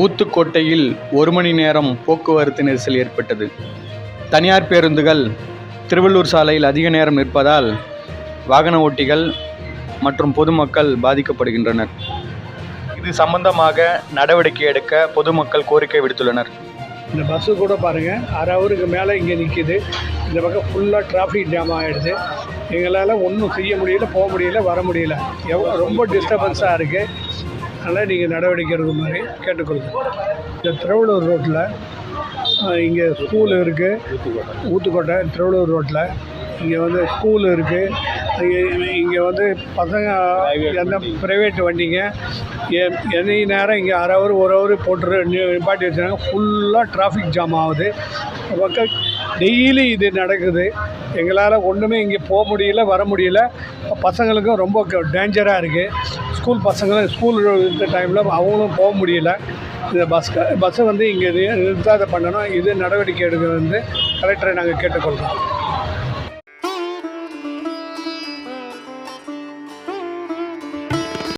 ஊத்துக்கோட்டையில் ஒரு மணி நேரம் போக்குவரத்து நெரிசல் ஏற்பட்டது. தனியார் பேருந்துகள் திருவள்ளூர் சாலையில் அதிக நேரம் நிற்பதால் வாகன ஓட்டிகள் மற்றும் பொதுமக்கள் பாதிக்கப்படுகின்றனர். இது சம்பந்தமாக நடவடிக்கை எடுக்க பொதுமக்கள் கோரிக்கை விடுத்துள்ளனர். இந்த பஸ்ஸு கூட பாருங்கள் அரை ஹவருக்கு மேலே இங்கே நிற்கிது இந்த பக்கம் ஃபுல்லாக டிராஃபிக் ஜாம் ஆகிடுது எங்களால் ஒன்றும் செய்ய முடியல போக முடியல வர முடியல. எவ்வளோ ரொம்ப டிஸ்டர்பன்ஸாக இருக்குது அதனால் நீங்கள் நடவடிக்கை எடுக்கிற மாதிரி கேட்டுக்கொள்ளுங்க. இந்த திருவள்ளூர் ரோட்டில் இங்கே ஸ்கூல் இருக்குது ஊத்துக்கோட்டை திருவள்ளூர் ரோட்டில் இங்கே வந்து ஸ்கூல் இருக்குது இங்கே வந்து பசங்க எந்த ப்ரைவேட் வண்டிங்க. எ- எனி நேரம் இங்கே அரை ஹவர் ஒரு ஹவர் போட்டு நிப்பாட்டி வச்சுருக்காங்க. ஃபுல்லாக டிராஃபிக் ஜாம் ஆகுது. பக்கம் டெய்லி இது நடக்குது. எங்களால் ஒன்றுமே இங்கே போக முடியல வர முடியல. பசங்களுக்கும் ரொம்ப டேஞ்சராக இருக்குது ஸ்கூல் பசங்களும் ஸ்கூல் இருக்கிற டைமில் அவங்களும் போக முடியல. இந்த பஸ் பஸ்ஸை வந்து இங்கே நிறுத்தாத பண்ணணும். இது நடவடிக்கை எடுக்க வந்து கலெக்டரை நாங்கள் கேட்டுக்கொள்கிறோம்